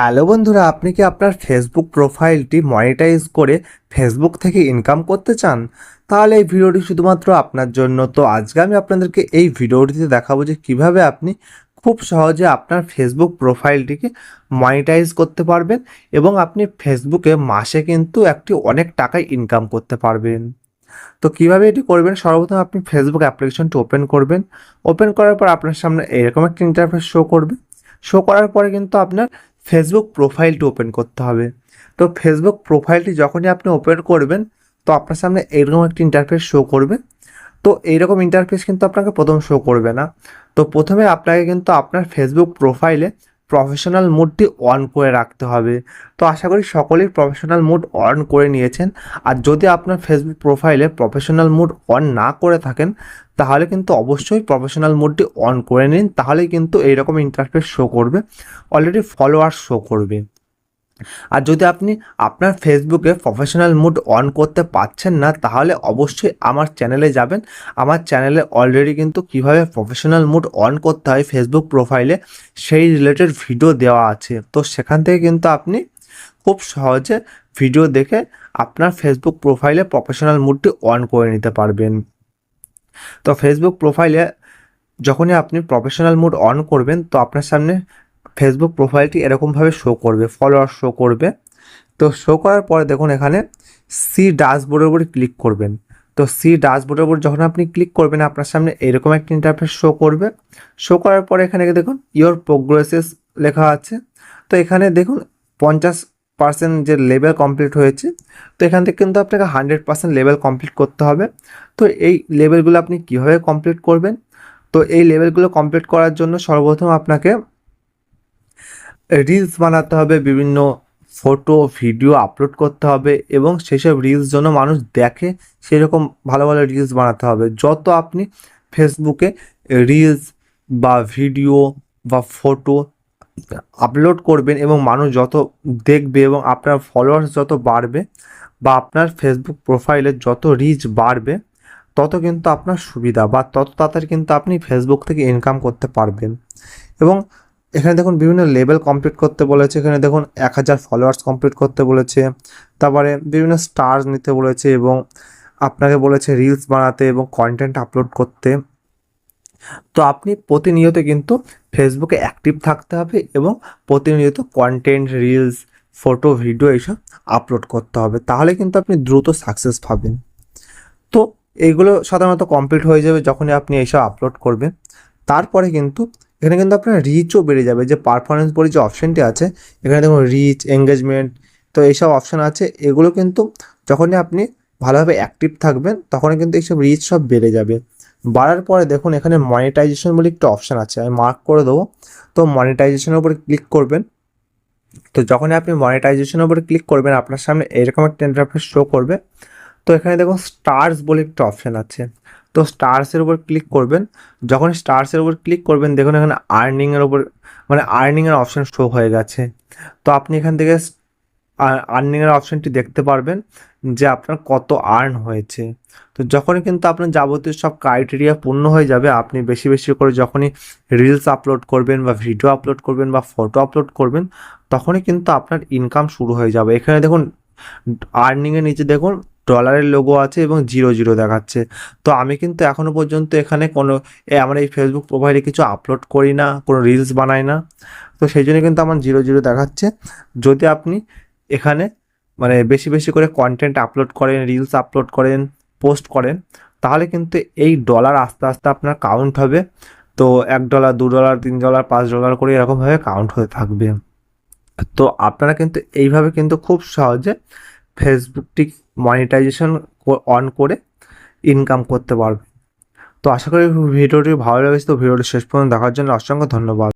Hello বন্ধুরা, আপনি কি আপনার ফেসবুক প্রোফাইলটি মনিটাইজ করে ফেসবুক থেকে ইনকাম করতে চান? তাহলে এই ভিডিওটি শুধুমাত্র আপনার জন্য। তো আজকে আমি আপনাদেরকে এই ভিডিওটিতে দেখাবো যে কীভাবে আপনি খুব সহজে আপনার ফেসবুক প্রোফাইলটিকে মনিটাইজ করতে পারবেন এবং আপনি ফেসবুকে মাসে কিন্তু একটি অনেক টাকায় ইনকাম করতে পারবেন। তো কীভাবে এটি করবেন? সর্বপ্রথম আপনি ফেসবুক অ্যাপ্লিকেশনটি ওপেন করবেন। ওপেন করার পর আপনার সামনে এরকম একটা ইন্টারফেস শো করবে। শো করার পরে কিন্তু আপনার ফেসবুক প্রোফাইলটি ওপেন করতে হবে। তো ফেসবুক প্রোফাইলটি যখনই আপনি ওপেন করবেন, তো আপনার সামনে এরকম একটি ইন্টারফেস শো করবে। তো এইরকম ইন্টারফেস কিন্তু আপনাকে প্রথম শো করবে না। তো প্রথমে আপনাকে কিন্তু আপনার ফেসবুক প্রোফাইলে প্রফেশনাল মোডটি অন করে রাখতে হবে। তো আশা করি সকলেই প্রফেশনাল মোড অন করে নিয়েছেন। আর যদি আপনার ফেসবুক প্রোফাইলে প্রফেশনাল মোড অন না করে থাকেন, তাহলে কিন্তু অবশ্যই প্রফেশনাল মোডটি অন করে নিন। তাহলেই কিন্তু এইরকম ইন্টারফেস শো করবে। অলরেডি ফলোয়ার শো করবে। আর যদি আপনি আপনার ফেসবুকে প্রফেশনাল মুড অন করতে পারছেন না, তাহলে অবশ্যই আমার চ্যানেলে যাবেন। আমার চ্যানেলে অলরেডি কিন্তু কীভাবে প্রফেশনাল মুড অন করতে হয় ফেসবুক প্রোফাইলে সেই রিলেটেড ভিডিও দেওয়া আছে। তো সেখান থেকে কিন্তু আপনি খুব সহজে ভিডিও দেখে আপনার ফেসবুক প্রোফাইলে প্রফেশনাল মুডটি অন করে নিতে পারবেন। তো ফেসবুক প্রোফাইলে যখনই আপনি প্রফেশনাল মুড অন করবেন, তো আপনার সামনে ফেসবুক প্রোফাইলটি এরকমভাবে শো করবে ফলোয়ার শো করবে। তো শো করার পরে দেখুন এখানে সি ড্যাশবোর্ডের উপরে ক্লিক করবেন। তো সি ড্যাশবোর্ডের উপর যখন আপনি ক্লিক করবেন, আপনার সামনে এরকম একটা ইন্টারফেস শো করবে। শো করার পরে এখানে দেখুন ইওর প্রোগ্রেসেস লেখা আছে। তো এখানে দেখুন, পঞ্চাশ পার্সেন্ট যে লেভেল কমপ্লিট হয়েছে, তো এখান থেকে কিন্তু আপনাকে হান্ড্রেড পার্সেন্ট লেভেল কমপ্লিট করতে হবে। তো এই লেভেলগুলো আপনি কীভাবে কমপ্লিট করবেন? তো এই লেভেলগুলো কমপ্লিট করার জন্য সর্বপ্রথম আপনাকে রিলস বানাতে হবে, বিভিন্ন ফটো ভিডিও আপলোড করতে হবে এবং সেসব রিলস জন্য মানুষ দেখে, সেরকম ভালো ভালো রিলস বানাতে হবে। যত আপনি ফেসবুকে রিলস বা ভিডিও বা ফটো আপলোড করবেন এবং মানুষ যত দেখবে এবং আপনার ফলোয়ার্স যত বাড়বে বা আপনার ফেসবুক প্রোফাইলে যত রিচ বাড়বে, তত কিন্তু আপনার সুবিধা বা তত তাড়াতাড়ি কিন্তু আপনি ফেসবুক থেকে ইনকাম করতে পারবেন। এবং এখানে দেখুন বিভিন্ন লেভেল কমপ্লিট করতে বলেছে। এখানে দেখুন এক হাজার ফলোয়ার্স কমপ্লিট করতে বলেছে। তারপরে বিভিন্ন স্টার্স নিতে বলেছে এবং আপনাকে বলেছে রিলস বানাতে এবং কন্টেন্ট আপলোড করতে। তো আপনি প্রতিনিয়ত কিন্তু ফেসবুকে অ্যাক্টিভ থাকতে হবে এবং প্রতিনিয়ত কন্টেন্ট রিলস ফটো ভিডিও এইসব আপলোড করতে হবে। তাহলে কিন্তু আপনি দ্রুত সাকসেস পাবেন। তো এইগুলো সাধারণত কমপ্লিট হয়ে যাবে যখনই আপনি এইসব আপলোড করবেন। তারপরে কিন্তু এখানে কিন্তু আপনার রিচও বেড়ে যাবে। যে পারফরমেন্স বলে যে অপশানটি আছে, এখানে দেখুন রিচ এঙ্গেজমেন্ট তো এইসব অপশান আছে। এগুলো কিন্তু যখনই আপনি ভালোভাবে অ্যাক্টিভ থাকবেন, তখনই কিন্তু এইসব রিচ সব বেড়ে যাবে। বাড়ার পরে দেখুন এখানে মনিটাইজেশন বলে একটা অপশান আছে। আমি মার্ক করে দেবো। তো মনিটাইজেশনের উপরে ক্লিক করবেন। তো যখনই আপনি মনিটাইজেশনের উপরে ক্লিক করবেন, আপনার সামনে এরকম একটা ইন্টারফেস শো করবে। তো এখানে দেখুন স্টার্স বলে একটা অপশান আছে। তো স্টার্সের উপর ক্লিক করবেন। যখন স্টার্সের উপর ক্লিক করবেন, দেখুন এখানে আর্নিংয়ের উপর মানে আর্নিংয়ের অপশান শো হয়ে গেছে। তো আপনি এখান থেকে আর্নিংয়ের অপশানটি দেখতে পারবেন যে আপনার কত আর্ন হয়েছে। তো যখনই কিন্তু আপনার যাবতীয় সব ক্রাইটেরিয়া পূর্ণ হয়ে যাবে, আপনি বেশি বেশি করে যখনই রিলস আপলোড করবেন বা ভিডিও আপলোড করবেন বা ফটো আপলোড করবেন, তখনই কিন্তু আপনার ইনকাম শুরু হয়ে যাবে। এখানে দেখুন আর্নিংয়ের নিচে দেখুন ডলারের লোগো আছে এবং জিরো জিরো দেখাচ্ছে। তো আমি কিন্তু এখনও পর্যন্ত এখানে কোনো আমার এই ফেসবুক প্রোফাইলে কিছু আপলোড করি না, কোনো রিলস বানাই না। তো সেই জন্য কিন্তু আমার জিরো জিরো দেখাচ্ছে। যদি আপনি এখানে মানে বেশি বেশি করে কন্টেন্ট আপলোড করেন রিলস আপলোড করেন পোস্ট করেন, তাহলে কিন্তু এই ডলার আস্তে আস্তে আপনার কাউন্ট হবে। তো এক ডলার দু ডলার তিন ডলার পাঁচ ডলার করে এরকমভাবে কাউন্ট হয়ে থাকবে। তো আপনারা কিন্তু এইভাবে কিন্তু খুব সহজে ফেসবুকটি মনিটাইজেশন অন করে ইনকাম করতে পারবে। তো আশা করি ভিডিওটি ভালো লেগেছে। তো ভিডিওটি শেষ পর্যন্ত দেখার জন্য অসংখ্য ধন্যবাদ।